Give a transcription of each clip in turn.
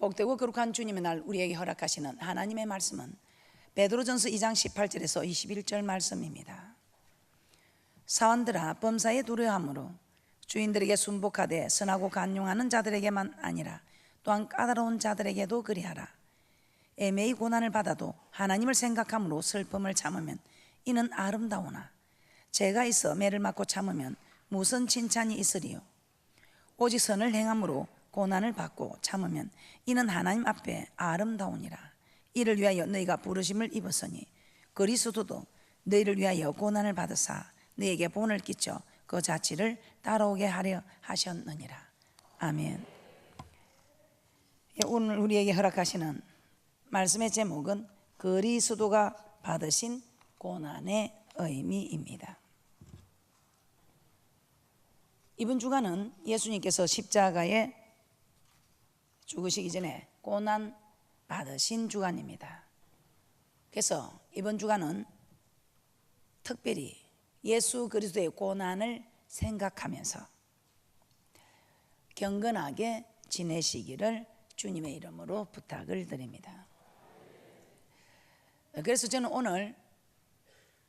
복되고 거룩한 주님의 날 우리에게 허락하시는 하나님의 말씀은 베드로전서 2장 18절에서 21절 말씀입니다. 사원들아 범사에 두려함으로 주인들에게 순복하되 선하고 간용하는 자들에게만 아니라 또한 까다로운 자들에게도 그리하라. 애매히 고난을 받아도 하나님을 생각함으로 슬픔을 참으면 이는 아름다우나 죄가 있어 매를 맞고 참으면 무슨 칭찬이 있으리요. 오직 선을 행함으로 고난을 받고 참으면 이는 하나님 앞에 아름다우니라. 이를 위하여 너희가 부르심을 입었으니 그리스도도 너희를 위하여 고난을 받으사 너희에게 본을 끼쳐 그 자치를 따라오게 하려 하셨느니라. 아멘. 예, 오늘 우리에게 허락하시는 말씀의 제목은 그리스도가 받으신 고난의 의미입니다. 이번 주간은 예수님께서 십자가에 죽으시기 전에 고난 받으신 주간입니다. 그래서 이번 주간은 특별히 예수 그리스도의 고난을 생각하면서 경건하게 지내시기를 주님의 이름으로 부탁을 드립니다. 그래서 저는 오늘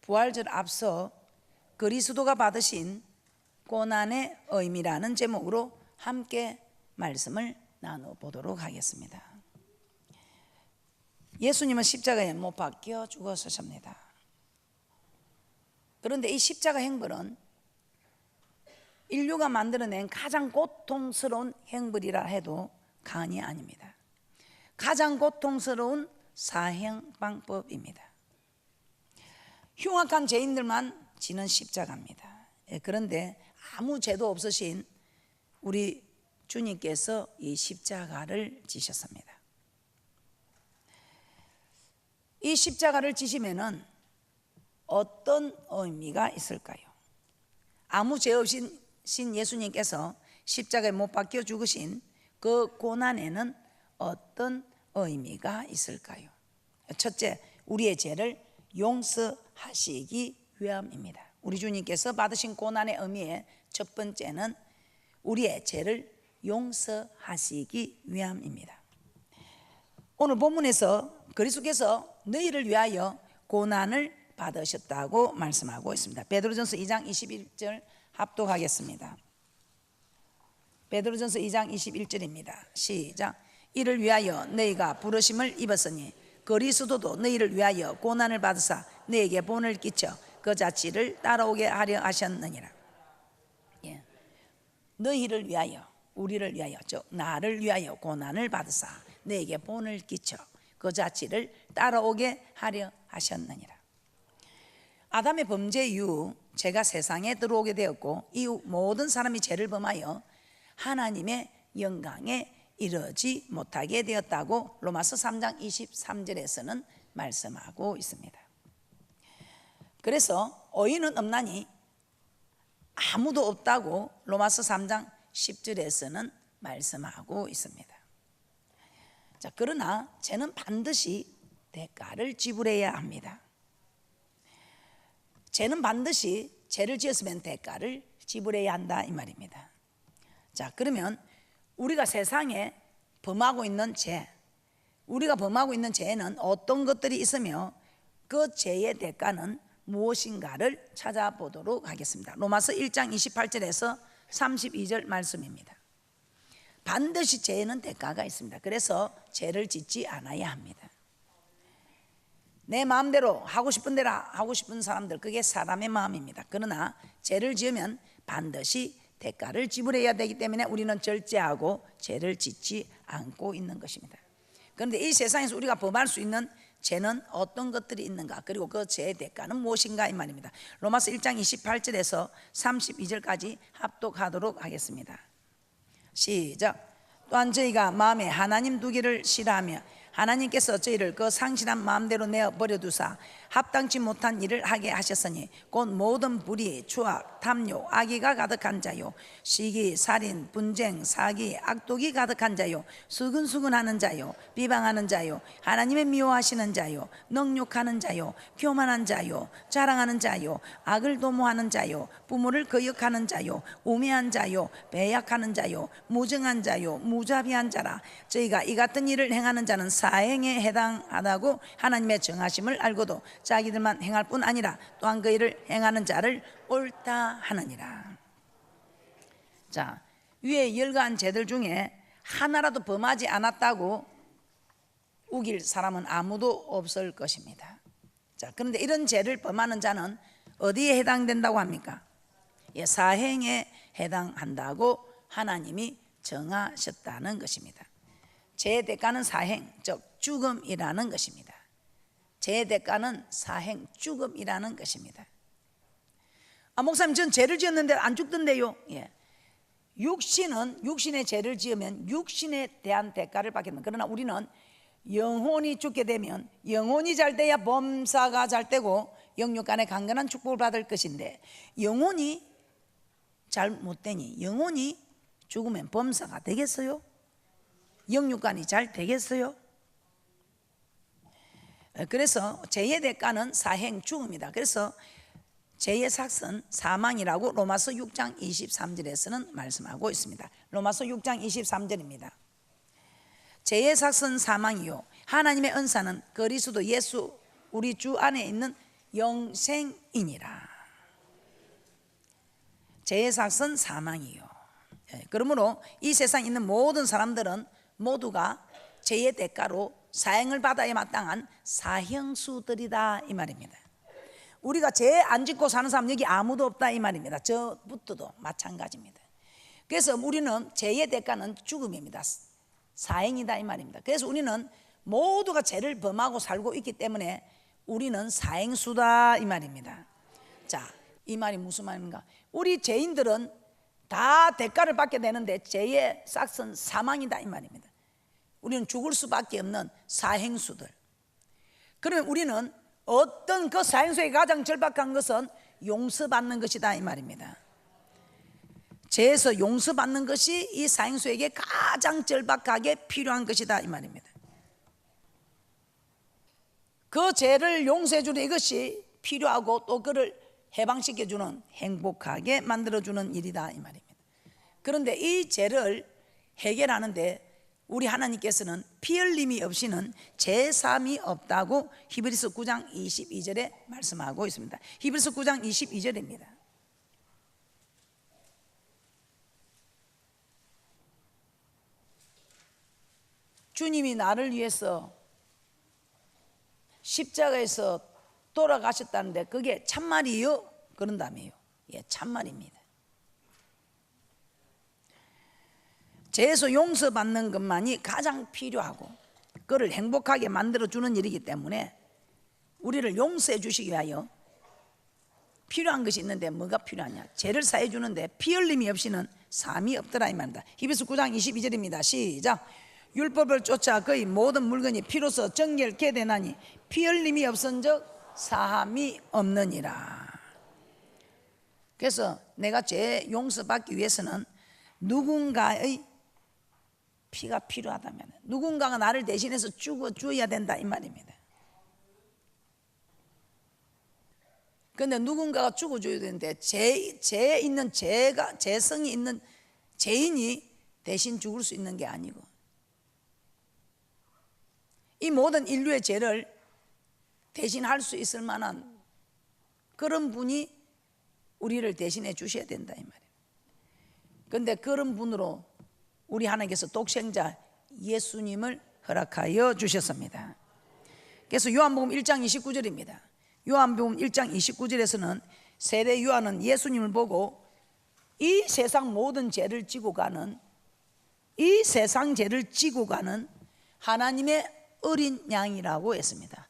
부활절 앞서 그리스도가 받으신 고난의 의미라는 제목으로 함께 말씀을 나눠 보도록 하겠습니다. 예수님은 십자가에 못 박혀 죽었으십니다. 그런데 이 십자가 행벌은 인류가 만들어낸 가장 고통스러운 행벌이라 해도 과언이 아닙니다. 가장 고통스러운 사형 방법입니다. 흉악한 죄인들만 지는 십자가입니다. 예, 그런데 아무 죄도 없으신 우리 주님께서 이 십자가를 지셨습니다. 이 십자가를 지시면은 어떤 의미가 있을까요? 아무 죄 없인 신 예수님께서 십자가에 못 박혀 죽으신 그 고난에는 어떤 의미가 있을까요? 첫째, 우리의 죄를 용서하시기 위함입니다. 우리 주님께서 받으신 고난의 의미의 첫 번째는 우리의 죄를 용서하시기 위함입니다. 오늘 본문에서 그리스도께서 너희를 위하여 고난을 받으셨다고 말씀하고 있습니다. 베드로전서 2장 21절 합독하겠습니다. 베드로전서 2장 21절입니다. 시작. 이를 위하여 너희가 부르심을 입었으니 그리스도도 너희를 위하여 고난을 받으사 너희에게 본을 끼쳐 그 자치를 따라오게 하려 하셨느니라. 예. 너희를 위하여 우리를 위하여 즉 나를 위하여 고난을 받으사 너에게 본을 끼쳐 그 자치를 따라오게 하려 하셨느니라. 아담의 범죄 이후 죄가 세상에 들어오게 되었고 이후 모든 사람이 죄를 범하여 하나님의 영광에 이르지 못하게 되었다고 로마서 3장 23절에서는 말씀하고 있습니다. 그래서 의인은 없나니 아무도 없다고 로마서 3장 10절에서는 말씀하고 있습니다. 자, 그러나 죄는 반드시 대가를 지불해야 합니다. 죄는 반드시 죄를 지었으면 대가를 지불해야 한다 이 말입니다. 자, 그러면 우리가 세상에 범하고 있는 죄, 우리가 범하고 있는 죄는 어떤 것들이 있으며 그 죄의 대가는 무엇인가를 찾아보도록 하겠습니다. 로마서 1장 28절에서 32절 말씀입니다. 반드시 죄에는 대가가 있습니다. 그래서 죄를 짓지 않아야 합니다. 내 마음대로 하고 싶은 대로 하고 싶은 사람들 그게 사람의 마음입니다. 그러나 죄를 지으면 반드시 대가를 지불해야 되기 때문에 우리는 절제하고 죄를 짓지 않고 있는 것입니다. 그런데 이 세상에서 우리가 범할 수 있는 죄는 어떤 것들이 있는가 그리고 그 죄의 대가는 무엇인가 이 말입니다. 로마서 1장 28절에서 32절까지 합독하도록 하겠습니다. 시작. 또한 저희가 마음에 하나님 두기를 싫어하며 하나님께서 저희를 그 상실한 마음대로 내어 버려 두사 합당치 못한 일을 하게 하셨으니 곧 모든 불의, 추악, 탐욕, 악의가 가득한 자요. 시기, 살인, 분쟁, 사기, 악독이 가득한 자요. 수근수근하는 자요. 비방하는 자요. 하나님의 미워하시는 자요. 능욕하는 자요. 교만한 자요. 자랑하는 자요. 악을 도모하는 자요. 부모를 거역하는 자요. 우매한 자요. 배약하는 자요. 무정한 자요. 무자비한 자라. 저희가 이 같은 일을 행하는 자는 사행에 해당하다고 하나님의 정하심을 알고도 자기들만 행할 뿐 아니라 또한 그 일을 행하는 자를 옳다 하느니라 자 위에 열가한 죄들 중에 하나라도 범하지 않았다고 우길 사람은 아무도 없을 것입니다. 자, 그런데 이런 죄를 범하는 자는 어디에 해당된다고 합니까? 예, 사행에 해당한다고 하나님이 정하셨다는 것입니다. 죄의 대가는 사행, 즉 죽음이라는 것입니다. 죄의 대가는 사행, 죽음이라는 것입니다. 아, 목사님, 전 죄를 지었는데 안 죽던데요. 예. 육신은 육신의 죄를 지으면 육신에 대한 대가를 받게 됩니다. 그러나 우리는 영혼이 죽게 되면 영혼이 잘 돼야 범사가 잘 되고 영육 간의 강건한 축복을 받을 것인데 영혼이 잘 못 되니 영혼이 죽으면 범사가 되겠어요? 영육 간이 잘 되겠어요? 그래서 죄의 대가는 사행 죽음이다. 그래서 죄의 삭은 사망이라고 로마서 6장 23절에서는 말씀하고 있습니다. 로마서 6장 23절입니다. 죄의 삭은 사망이요 하나님의 은사는 그리스도 예수 우리 주 안에 있는 영생이니라. 죄의 삭은 사망이요. 예, 그러므로 이 세상에 있는 모든 사람들은 모두가 죄의 대가로 사형을 받아야 마땅한 사형수들이다 이 말입니다. 우리가 죄 안 짓고 사는 사람 여기 아무도 없다 이 말입니다. 저부터도 마찬가지입니다. 그래서 우리는 죄의 대가는 죽음입니다. 사행이다 이 말입니다. 그래서 우리는 모두가 죄를 범하고 살고 있기 때문에 우리는 사행수다 이 말입니다. 자, 이 말이 무슨 말입니까? 우리 죄인들은 다 대가를 받게 되는데 죄의 싹은 사망이다 이 말입니다. 우리는 죽을 수밖에 없는 사행수들. 그러면 우리는 어떤 그 사행수의 가장 절박한 것은 용서받는 것이다 이 말입니다. 죄에서 용서받는 것이 이 사행수에게 가장 절박하게 필요한 것이다 이 말입니다. 그 죄를 용서해 주는 이것이 필요하고 또 그를 해방시켜 주는 행복하게 만들어 주는 일이다 이 말입니다. 그런데 이 죄를 해결하는데 우리 하나님께서는 피 흘림이 없이는 제삼이 없다고 히브리서 9장 22절에 말씀하고 있습니다. 히브리서 9장 22절입니다. 주님이 나를 위해서 십자가에서 돌아가셨다는데 그게 참말이요? 그런다며요. 예, 참말입니다. 죄에서 용서받는 것만이 가장 필요하고 그를 행복하게 만들어 주는 일이기 때문에 우리를 용서해 주시기 위하여 필요한 것이 있는데 뭐가 필요하냐? 죄를 사해 주는데 피 흘림이 없이는 삶이 없더라 이 말입니다. 히브리서 9장 22절입니다. 시작. 율법을 쫓아 그의 모든 물건이 피로서 정결케 되나니 피 흘림이 없은즉 사함이 없느니라. 그래서 내가 죄 용서받기 위해서는 누군가의 피가 필요하다면 누군가가 나를 대신해서 죽어 주어야 된다 이 말입니다. 그런데 누군가가 죽어 줘야 되는데 죄, 죄 있는 죄가 죄성이 있는 죄인이 대신 죽을 수 있는 게 아니고 이 모든 인류의 죄를 대신할 수 있을 만한 그런 분이 우리를 대신해 주셔야 된다 이 말이에요. 그런데 그런 분으로 우리 하나님께서 독생자 예수님을 허락하여 주셨습니다. 그래서 요한복음 1장 29절입니다. 요한복음 1장 29절에서는 세례 요한은 예수님을 보고 이 세상 모든 죄를 지고 가는 이 세상 죄를 지고 가는 하나님의 어린 양이라고 했습니다.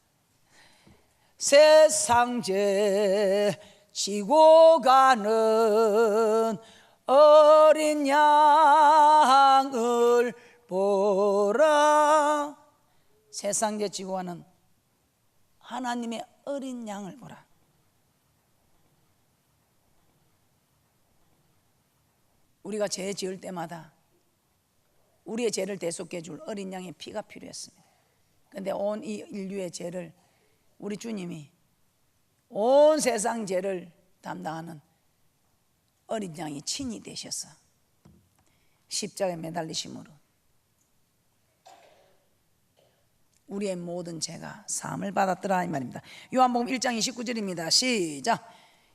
세상 죄 지고 가는 어린 양을 보라 세상에 지고하는 하나님의 어린 양을 보라. 우리가 죄 지을 때마다 우리의 죄를 대속해 줄 어린 양의 피가 필요했습니다. 근데 온 이 인류의 죄를 우리 주님이 온 세상 죄를 담당하는 어린 양이 친히 되셔서 십자가에 매달리심으로 우리의 모든 죄가 사함을 받았더라 이 말입니다. 요한복음 1장 29절입니다. 시작.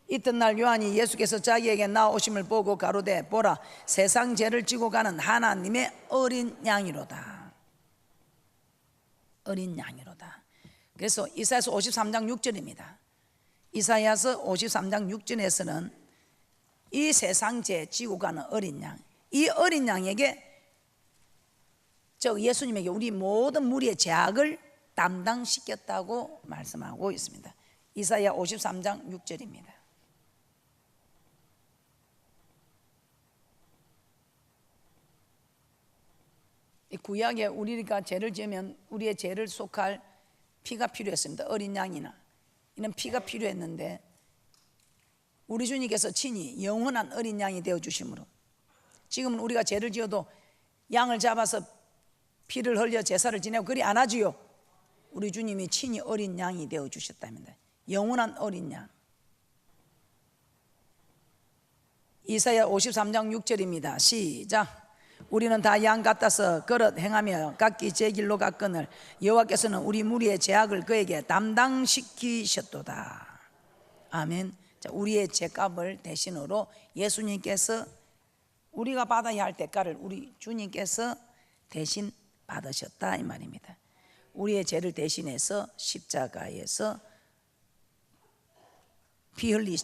이튿날 요한이 예수께서 자기에게 나오심을 보고 가로되 보라 세상 죄를 지고 가는 하나님의 어린 양이로다. 어린 양이로다. 그래서 이사야서 53장 6절입니다. 이사야서 53장 6절에서는 이 세상 죄 지고 가는 어린 양, 이 어린 양에게 저 예수님에게 우리 모든 무리의 죄악을 담당시켰다고 말씀하고 있습니다. 이사야 53장 6절입니다. 이 구약에 우리가 죄를 지으면 우리의 죄를 속할 피가 필요했습니다. 어린 양이나 이는 피가 필요했는데 우리 주님께서 친히 영원한 어린 양이 되어 주심으로 지금은 우리가 죄를 지어도 양을 잡아서 피를 흘려 제사를 지내고 그리 안 하지요. 우리 주님이 친히 어린 양이 되어 주셨답니다. 영원한 어린 양. 이사야 53장 6절입니다. 시작. 우리는 다 양 같아서 걸어 행하며 각기 제 길로 갔거늘 여호와께서는 우리 무리의 죄악을 그에게 담당시키셨도다. 아멘. 자, 우리의 죄값을 대신으로 예수님께서 우리가 받아야 할 대가를 우리 주님께서 대신 받으셨다 이 말입니다. 우리의 죄를 대신해서 십자가에서 피 흘리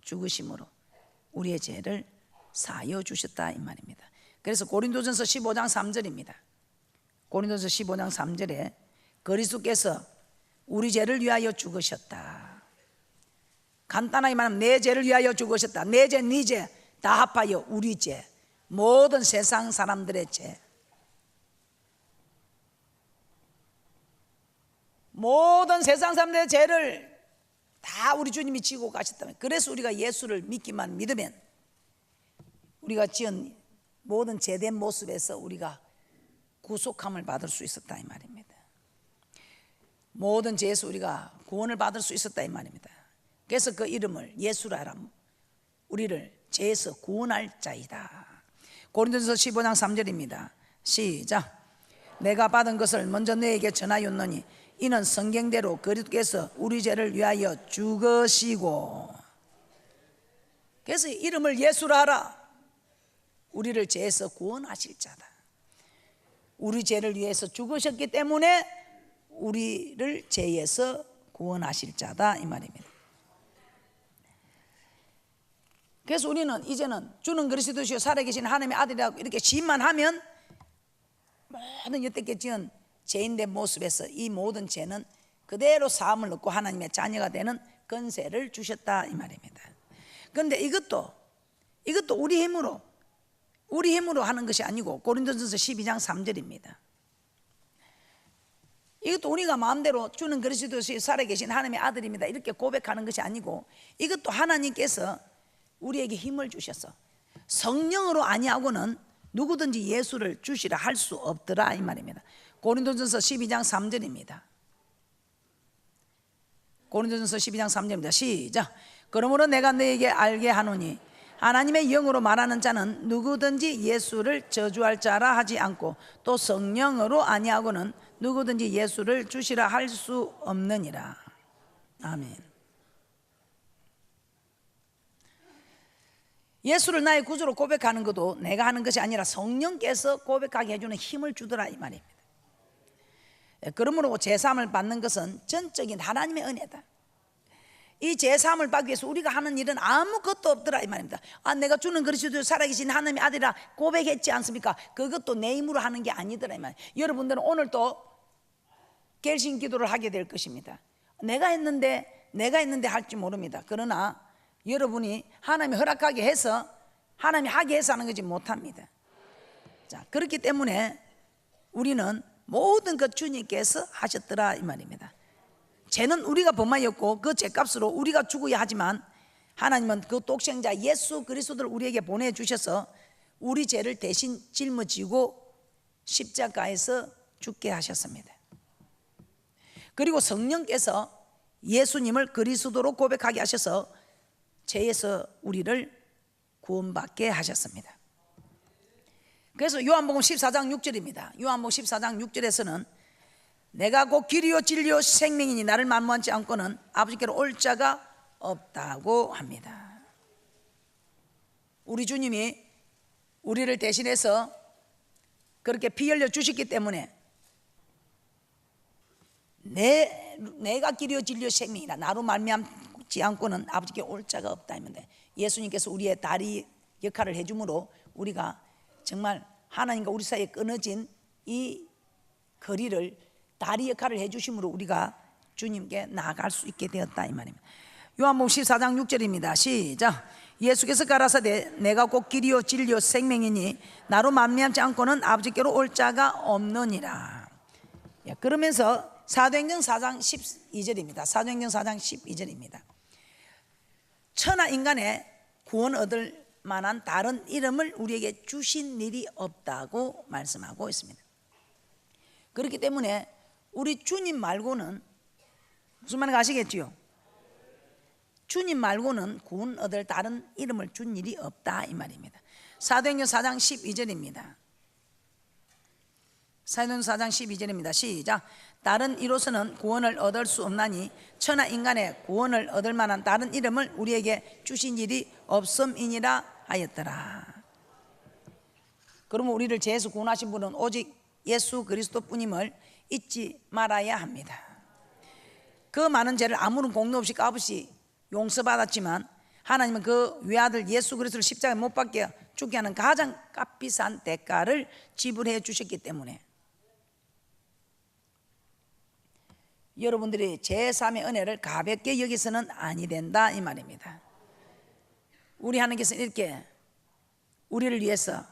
죽으심으로 우리의 죄를 사여 주셨다 이 말입니다. 그래서 고린도전서 15장 3절입니다. 고린도전서 15장 3절에 그리스도께서 우리 죄를 위하여 죽으셨다. 간단하게 말하면 내 죄를 위하여 죽으셨다. 내 죄, 네 죄 다 합하여 우리 죄, 모든 세상 사람들의 죄. 모든 세상 사람들의 죄를 다 우리 주님이 지고 가셨다면 그래서 우리가 예수를 믿기만 믿으면 우리가 지은 모든 죄된 모습에서 우리가 구속함을 받을 수 있었다 이 말입니다. 모든 죄에서 우리가 구원을 받을 수 있었다 이 말입니다. 그래서 그 이름을 예수라. 우리를 죄에서 구원할 자이다. 고린도전서 15장 3절입니다. 시작. 내가 받은 것을 먼저 너에게 전하였노니 이는 성경대로 그리스도께서 우리 죄를 위하여 죽으시고 그래서 이름을 예수라 하라. 우리를 죄에서 구원하실 자다. 우리 죄를 위해서 죽으셨기 때문에 우리를 죄에서 구원하실 자다 이 말입니다. 그래서 우리는 이제는 주는 그리스도시요 살아계신 하나님의 아들이라고 이렇게 시인만 하면 모든 여태껏 지은 죄인된 모습에서 이 모든 죄는 그대로 사함을 얻고 하나님의 자녀가 되는 건세를 주셨다 이 말입니다. 그런데 이것도 이것도 우리 힘으로 우리 힘으로 하는 것이 아니고 고린도전서 12장 3절입니다. 이것도 우리가 마음대로 주는 그리스도시 살아계신 하나님의 아들입니다. 이렇게 고백하는 것이 아니고 이것도 하나님께서 우리에게 힘을 주셔서 성령으로 아니하고는 누구든지 예수를 주시라 할 수 없더라 이 말입니다. 고린도전서 12장 3절입니다. 고린도전서 12장 3절입니다. 시작. 그러므로 내가 너에게 알게 하노니 하나님의 영으로 말하는 자는 누구든지 예수를 저주할 자라 하지 않고 또 성령으로 아니하고는 누구든지 예수를 주시라 할 수 없느니라. 아멘. 예수를 나의 구주로 고백하는 것도 내가 하는 것이 아니라 성령께서 고백하게 해주는 힘을 주더라 이 말입니다. 예, 그러므로 제삼을 받는 것은 전적인 하나님의 은혜다. 이 제삼을 받기 위해서 우리가 하는 일은 아무것도 없더라 이 말입니다. 아 내가 주는 그리스도 살아계신 하나님의 아들이라 고백했지 않습니까? 그것도 내 힘으로 하는 게 아니더라 이 말. 여러분들은 오늘 또 결심 기도를 하게 될 것입니다. 내가 했는데 내가 했는데 할지 모릅니다. 그러나 여러분이 하나님이 허락하게 해서 하나님이 하게 해서 하는 거지 못합니다. 자, 그렇기 때문에 우리는 모든 것 주님께서 하셨더라 이 말입니다. 죄는 우리가 범하였고 그 죄값으로 우리가 죽어야 하지만 하나님은 그 독생자 예수 그리스도를 우리에게 보내 주셔서 우리 죄를 대신 짊어지고 십자가에서 죽게 하셨습니다. 그리고 성령께서 예수님을 그리스도로 고백하게 하셔서 죄에서 우리를 구원받게 하셨습니다. 그래서 요한복음 14장 6절입니다. 요한복음 14장 6절에서는 내가 곧 길이요 진리요 생명이니 나를 만무하지 않고는 아버지께로 올 자가 없다고 합니다. 우리 주님이 우리를 대신해서 그렇게 피 흘려 주셨기 때문에 내 내가 길이요 진리요 생명이라 나로 말미암 지 않고는 아버지께 올 자가 없다 했는데 예수님께서 우리의 다리 역할을 해줌으로 우리가 정말 하나님과 우리 사이에 끊어진 이 거리를 다리 역할을 해주심으로 우리가 주님께 나아갈 수 있게 되었다 이 말입니다. 요한복음 14장 6절입니다. 시작. 예수께서 가라사대 내가 곧 길이요 진리요 생명이니 나로 만미하지 않고는 아버지께로 올 자가 없느니라. 예, 그러면서 사도행전 4장 12절입니다. 사도행전 4장 12절입니다. 천하 인간의 구원 얻을 만한 다른 이름을 우리에게 주신 일이 없다고 말씀하고 있습니다. 그렇기 때문에 우리 주님 말고는 무슨 말인지 아시겠지요? 주님 말고는 구원 얻을 다른 이름을 준 일이 없다 이 말입니다. 사도행전 4장 12절입니다. 사도행전 4장 12절입니다. 시작. 다른 이로서는 구원을 얻을 수 없나니 천하 인간의 구원을 얻을 만한 다른 이름을 우리에게 주신 일이 없음이니라 하였더라. 그러면 우리를 죄에서 구원하신 분은 오직 예수 그리스도뿐임을 잊지 말아야 합니다. 그 많은 죄를 아무런 공로 없이 값없이 용서받았지만 하나님은 그 외아들 예수 그리스도를 십자가에 못 박게 죽게 하는 가장 값비싼 대가를 지불해 주셨기 때문에 여러분들이 제3의 은혜를 가볍게 여기서는 아니 된다 이 말입니다. 우리 하나님께서 이렇게 우리를 위해서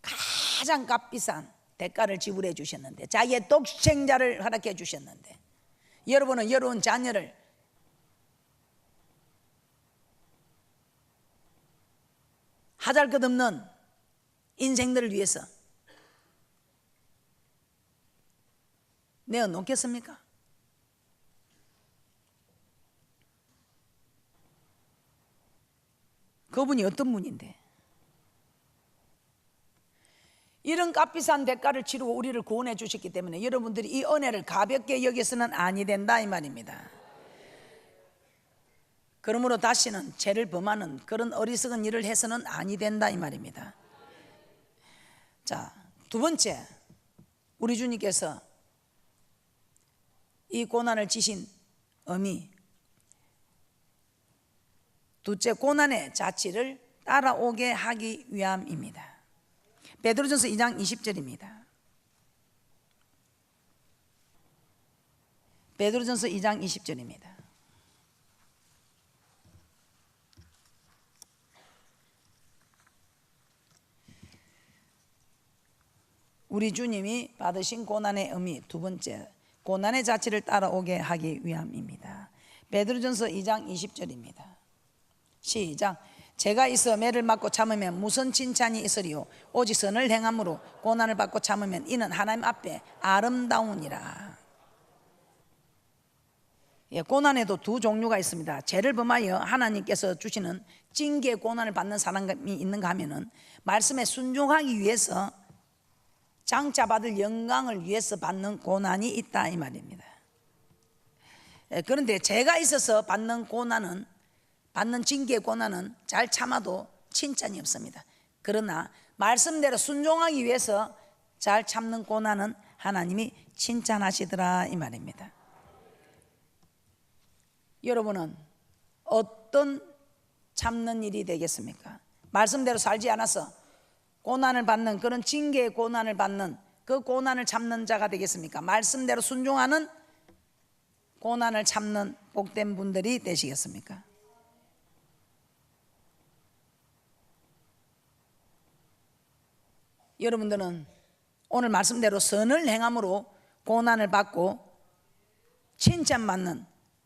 가장 값비싼 대가를 지불해 주셨는데 자기의 독생자를 허락해 주셨는데 여러분은 여러분 자녀를 하잘 것 없는 인생들을 위해서 내어 놓겠습니까? 그분이 어떤 분인데? 이런 값비싼 대가를 치르고 우리를 구원해 주셨기 때문에 여러분들이 이 은혜를 가볍게 여기서는 아니 된다 이 말입니다. 그러므로 다시는 죄를 범하는 그런 어리석은 일을 해서는 아니 된다 이 말입니다. 자, 두 번째 우리 주님께서 이 고난을 지신 의미 둘째 고난의 자취를 따라오게 하기 위함입니다. 베드로전서 2장 20절입니다. 베드로전서 2장 20절입니다. 우리 주님이 받으신 고난의 의미 두 번째 고난의 자취를 따라오게 하기 위함입니다. 베드로전서 2장 20절입니다. 시작. 제가 있어 매를 맞고 참으면 무슨 칭찬이 있으리요 오직 선을 행함으로 고난을 받고 참으면 이는 하나님 앞에 아름다우니라. 예, 고난에도 두 종류가 있습니다. 죄를 범하여 하나님께서 주시는 징계 고난을 받는 사람이 있는가 하면은 말씀에 순종하기 위해서 장차 받을 영광을 위해서 받는 고난이 있다 이 말입니다. 예, 그런데 제가 있어서 받는 고난은 받는 징계 고난은 잘 참아도 칭찬이 없습니다. 그러나 말씀대로 순종하기 위해서 잘 참는 고난은 하나님이 칭찬하시더라 이 말입니다. 여러분은 어떤 참는 일이 되겠습니까? 말씀대로 살지 않아서 고난을 받는 그런 징계의 고난을 받는 그 고난을 참는 자가 되겠습니까? 말씀대로 순종하는 고난을 참는 복된 분들이 되시겠습니까? 여러분들은 오늘 말씀대로 선을 행함으로 고난을 받고 칭찬받는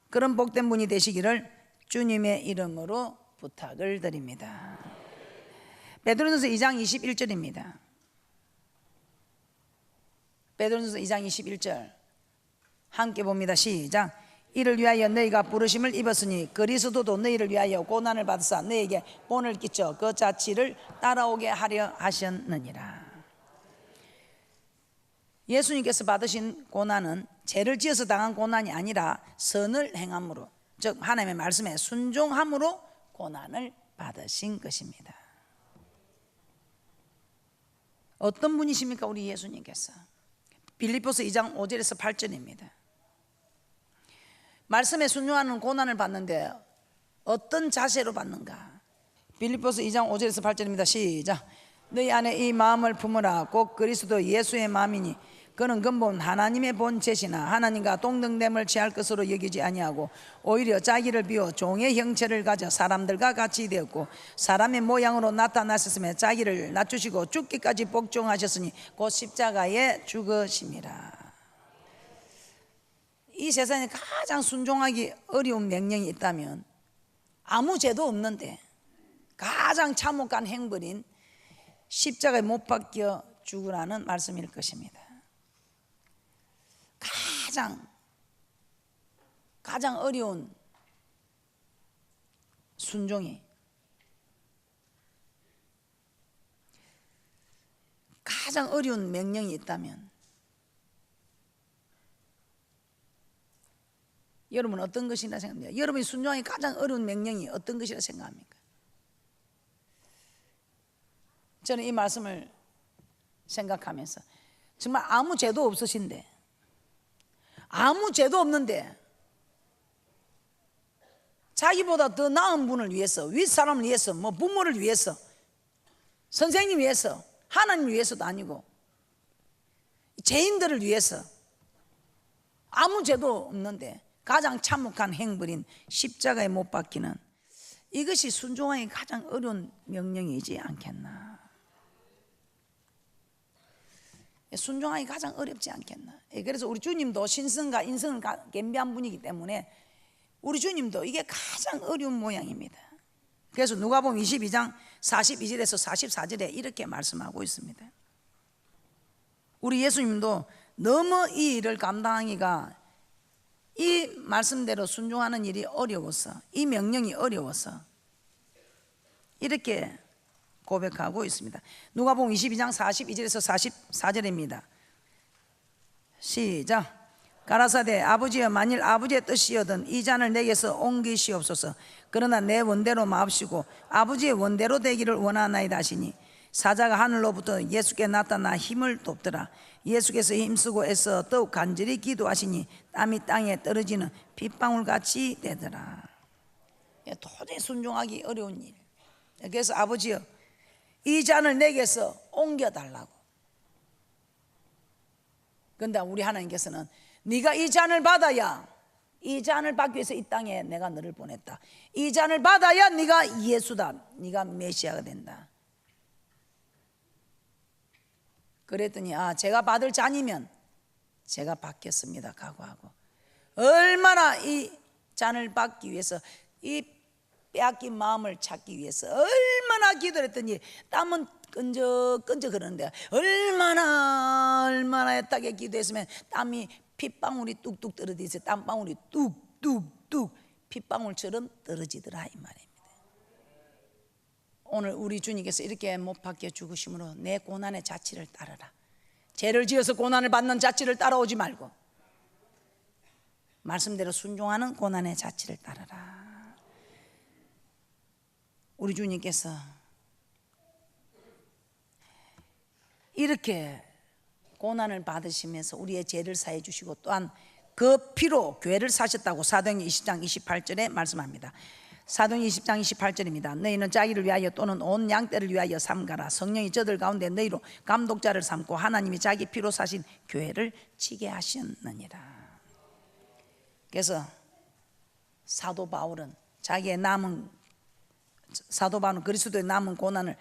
그런 복된 분이 되시기를 주님의 이름으로 부탁을 드립니다. 베드로전서 2장 21절입니다. 베드로전서 2장 21절 함께 봅니다. 시작. 이를 위하여 너희가 부르심을 입었으니 그리스도도 너희를 위하여 고난을 받으사 너희에게 본을 끼쳐 그 자치를 따라오게 하려 하셨느니라. 예수님께서 받으신 고난은 죄를 지어서 당한 고난이 아니라 선을 행함으로 즉 하나님의 말씀에 순종함으로 고난을 받으신 것입니다. 어떤 분이십니까 우리 예수님께서? 빌립보서 2장 5절에서 8절입니다. 말씀에 순종하는 고난을 받는데 어떤 자세로 받는가? 빌립보서 2장 5절에서 8절입니다. 시작. 너희 안에 이 마음을 품으라. 곧 그리스도 예수의 마음이니 그는 근본 하나님의 본체시나 하나님과 동등됨을 취할 것으로 여기지 아니하고 오히려 자기를 비워 종의 형체를 가져 사람들과 같이 되었고 사람의 모양으로 나타나셨으며 자기를 낮추시고 죽기까지 복종하셨으니 곧 십자가에 죽으심이라. 이 세상에 가장 순종하기 어려운 명령이 있다면 아무 죄도 없는데 가장 참혹한 행벌인 십자가에 못 박혀 죽으라는 말씀일 것입니다. 가장 가장 어려운 순종이 가장 어려운 명령이 있다면 여러분 어떤 것이라 생각합니까? 여러분이 순종하기 가장 어려운 명령이 어떤 것이라 생각합니까? 저는 이 말씀을 생각하면서 정말 아무 죄도 없으신데 아무 죄도 없는데 자기보다 더 나은 분을 위해서 윗사람을 위해서 뭐 부모를 위해서 선생님 위해서 하나님 위해서도 아니고 죄인들을 위해서 아무 죄도 없는데 가장 참혹한 행벌인 십자가에 못 박히는 이것이 순종하기 가장 어려운 명령이지 않겠나 순종하기 가장 어렵지 않겠나. 예, 그래서 우리 주님도 신성과 인성을 겸비한 분이기 때문에 우리 주님도 이게 가장 어려운 모양입니다. 그래서 누가복음 22장 42절에서 44절에 이렇게 말씀하고 있습니다. 우리 예수님도 너무 이 일을 감당하기가 이 말씀대로 순종하는 일이 어려워서 이 명령이 어려워서 이렇게 고백하고 있습니다. 누가복음 22장 42절에서 44절입니다. 시작. 가라사대 아버지여 만일 아버지의 뜻이여든 이 잔을 내게서 옮기시옵소서. 그러나 내 원대로 마옵시고 아버지의 원대로 되기를 원하나이다 하시니 사자가 하늘로부터 예수께 나타나 힘을 돕더라. 예수께서 힘쓰고 애써 더욱 간절히 기도하시니 땀이 땅에 떨어지는 빗방울 같이 되더라. 도저히 순종하기 어려운 일. 그래서 아버지여 이 잔을 내게서 옮겨 달라고. 근데 우리 하나님께서는 네가 이 잔을 받아야 이 잔을 받기 위해서 이 땅에 내가 너를 보냈다. 이 잔을 받아야 네가 예수다. 네가 메시아가 된다. 그랬더니 아 제가 받을 잔이면 제가 받겠습니다 각오하고 얼마나 이 잔을 받기 위해서 이 빼앗긴 마음을 찾기 위해서 얼마나 기도를 했더니 땀은 끈적끈적 그러는데 얼마나 얼마나 애타게 기도했으면 땀이 핏방울이 뚝뚝 떨어지서 땀방울이 뚝뚝뚝 핏방울처럼 떨어지더라 이 말입니다 오늘 우리 주님께서 이렇게 못 박혀 죽으심으로 내 고난의 자취를 따르라. 죄를 지어서 고난을 받는 자취를 따라오지 말고 말씀대로 순종하는 고난의 자취를 따르라. 우리 주님께서 이렇게 고난을 받으시면서 우리의 죄를 사해 주시고 또한 그 피로 교회를 사셨다고 사도행 20장 28절에 말씀합니다. 사도행 20장 28절입니다. 너희는 자기를 위하여 또는 온 양떼를 위하여 삼가라. 성령이 저들 가운데 너희로 감독자를 삼고 하나님이 자기 피로 사신 교회를 치게 하셨느니라. 그래서 사도 바울은 자기의 남은 사도 바울은 그리스도의 남은 고난을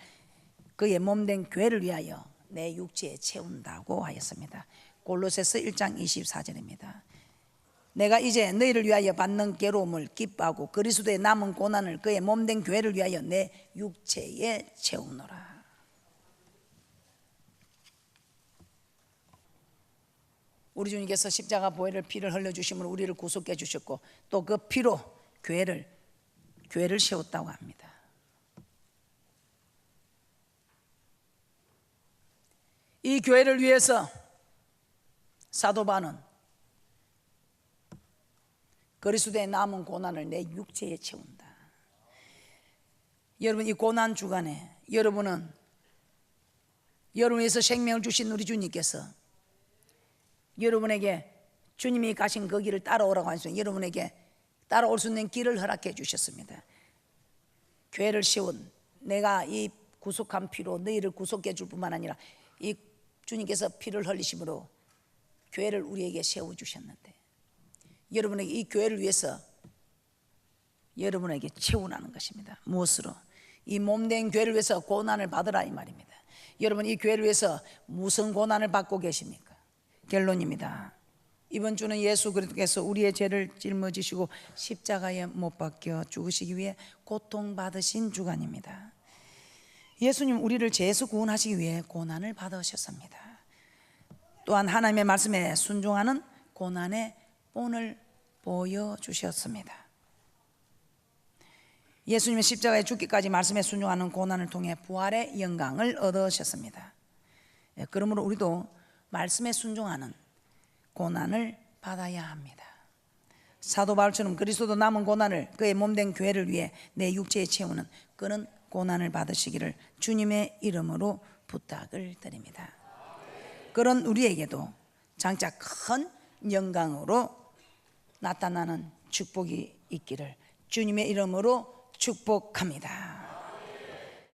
그의 몸된 교회를 위하여 내 육체에 채운다고 하였습니다. 골로새서 1장 24절입니다. 내가 이제 너희를 위하여 받는 괴로움을 기뻐하고 그리스도의 남은 고난을 그의 몸된 교회를 위하여 내 육체에 채우노라. 우리 주님께서 십자가 보혈을 피를 흘려 주심으로 우리를 구속해 주셨고 또 그 피로 교회를 교회를 세웠다고 합니다. 이 교회를 위해서 사도 바는 그리스도의 남은 고난을 내 육체에 채운다. 여러분 이 고난 주간에 여러분은 여러분 위해서 생명을 주신 우리 주님께서 여러분에게 주님이 가신 그 길을 따라오라고 하셔서 여러분에게 따라올 수 있는 길을 허락해 주셨습니다. 교회를 세운 내가 이 구속한 피로 너희를 구속해 줄 뿐만 아니라 이 주님께서 피를 흘리심으로 교회를 우리에게 세워 주셨는데 여러분에게 이 교회를 위해서 여러분에게 채우라는 것입니다. 무엇으로? 이 몸된 교회를 위해서 고난을 받으라 이 말입니다. 여러분 이 교회를 위해서 무슨 고난을 받고 계십니까? 결론입니다. 이번 주는 예수 그리스도께서 우리의 죄를 짊어지시고 십자가에 못 박혀 죽으시기 위해 고통 받으신 주간입니다. 예수님 우리를 죄에서 구원하시기 위해 고난을 받으셨습니다. 또한 하나님의 말씀에 순종하는 고난의 본을 보여주셨습니다. 예수님의 십자가에 죽기까지 말씀에 순종하는 고난을 통해 부활의 영광을 얻으셨습니다. 예, 그러므로 우리도 말씀에 순종하는 고난을 받아야 합니다. 사도 바울처럼 그리스도 남은 고난을 그의 몸된 교회를 위해 내 육체에 채우는 그는 고난을 받으시기를 주님의 이름으로 부탁을 드립니다. 그런 우리에게도 장차 큰 영광으로 나타나는 축복이 있기를 주님의 이름으로 축복합니다.